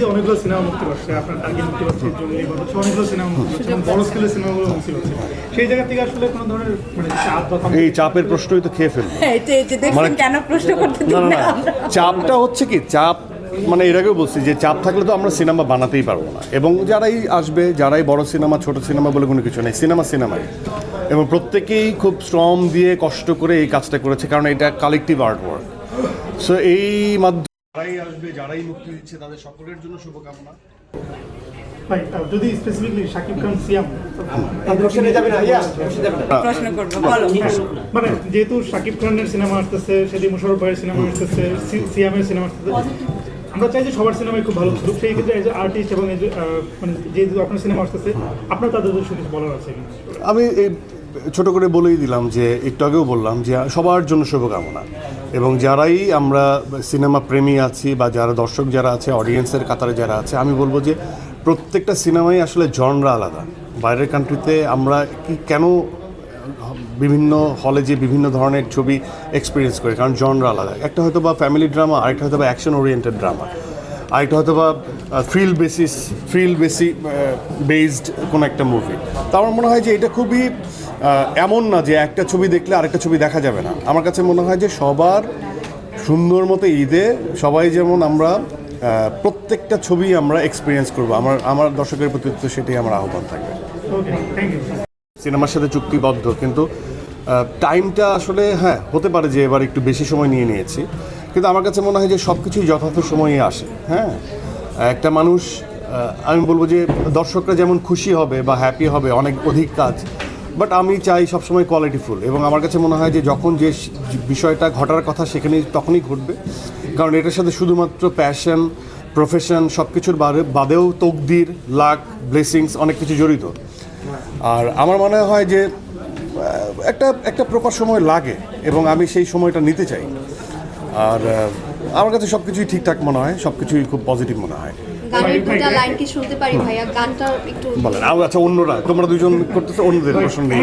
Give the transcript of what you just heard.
যে অনেকগুলো সিনেমা মুক্তি পাচ্ছে আপনার টার্গেট মুক্তি পাচ্ছে জঙ্গলি অনেকগুলো সিনেমা মুক্তি পাচ্ছে এবং বড় স্কেলের সিনেমাগুলো মুক্তি পাচ্ছে। সেই জায়গা থেকে আসলে কোনো ধরনের মানে চাপ বা এই চাপের প্রশ্নই তো খেয়ে ফেলব। হ্যাঁ, মানে- কেন প্রশ্ন করতে না না চাপটা হচ্ছে কি চাপ মানে এর আগেও বলছি যে চাপ থাকলে তো আমরা সিনেমা বানাতেই পারব না। এবং যারাই আসবে যারাই বড় সিনেমা ছোট সিনেমা বলে কোনো কিছু নেই সিনেমা সিনেমাই। এবং প্রত্যেকেই খুব শ্রম দিয়ে কষ্ট করে এই কাজটা করেছে কারণ এটা কালেকটিভ আর্ট ওয়ার্ক সো এই মাধ্যমে যারাই আসবে যারাই মুক্তি দিচ্ছে তাদের সকলের জন্য শুভকামনা যদি স্পেসিফিকলি শাকিব খান সিয়াম প্রশ্ন করব বলো মানে যেহেতু শাকিব খানের সিনেমা আসতেছে সেদিন মুশারফ ভাইয়ের সিনেমা আসতেছে সিয়ামের সিনেমা আসতেছে আমরা চাই যে সবার সিনেমাই খুব ভালো থাকুক সেই ক্ষেত্রে আর্টিস্ট এবং মানে যেহেতু আপনার সিনেমা আসতেছে আপনার তাদের কিছু বলার আছে আমি এই ছোট করে বলেই দিলাম যে, একটু আগেও বললাম যে, সবার জন্য শুভকামনা। এবং যারাই আমরা সিনেমা প্রেমী আছি বা যারা দর্শক যারা আছে, অডিয়েন্সের কাতারে যারা আছে, আমি বলব যে, প্রত্যেকটা সিনেমাই আসলে জনরা আলাদা। বাইরের কান্ট্রিতে আমরা কি কেন, বিভিন্ন হলে যে বিভিন্ন ধরনের ছবি এক্সপিরিয়েন্স করি, কারণ জনরা আলাদা। একটা হয়তো বা ফ্যামিলি ড্রামা আরেকটা হয়তো বা অ্যাকশন ওরিয়েন্টেড ড্রামা আরেকটা হয়তো বা ফিল বেসিস ফিল বেসি বেসড কোনো একটা মুভি তো আমার মনে হয় যে, এটা খুবই এমন না যে একটা ছবি দেখলে আরেকটা ছবি দেখা যাবে না। আমার কাছে মনে হয় যে সবার সুন্দর মতো ঈদে সবাই যেমন আমরা প্রত্যেকটা ছবি আমরা এক্সপিরিয়েন্স করব। আমার আমার দর্শকের প্রতি তো সেটাই আমার আহ্বান থাকবে। সিনেমার সাথে চুক্তিবদ্ধ, কিন্তু টাইমটা আসলে হ্যাঁ হতে পারে যে এবার একটু বেশি সময় নিয়ে নিয়েছি। কিন্তু আমার কাছে মনে হয় যে সব কিছুই যথার্থ সময়ে আসে হ্যাঁ? একটা মানুষ আমি বলব যে দর্শকরা যেমন খুশি হবে বা হ্যাপি হবে, অনেক অধিক কাজ বাট আমি চাই সবসময় কোয়ালিটিফুল এবং আমার কাছে মনে হয় যে যখন যে বিষয়টা ঘটার কথা সেখানে তখনই ঘটবে। কারণ এটার সাথে শুধুমাত্র প্যাশন প্রফেশন সব কিছুর বাদেও তকদির লাক ব্লেসিংস অনেক কিছু জড়িত। আর আমার মনে হয় যে একটা একটা প্রপার সময় লাগে এবং আমি সেই সময়টা নিতে চাই। আর আমার কাছে সব কিছুই ঠিকঠাক মনে হয় সব কিছুই খুব পজিটিভ মনে হয়। দুটা লাইন কি শুনতে পারি ভাইয়া? গানটা একটু বলেন। আচ্ছা অন্যরা। তোমরা দুজন করতেছো অন্যদের প্রশ্ন নেই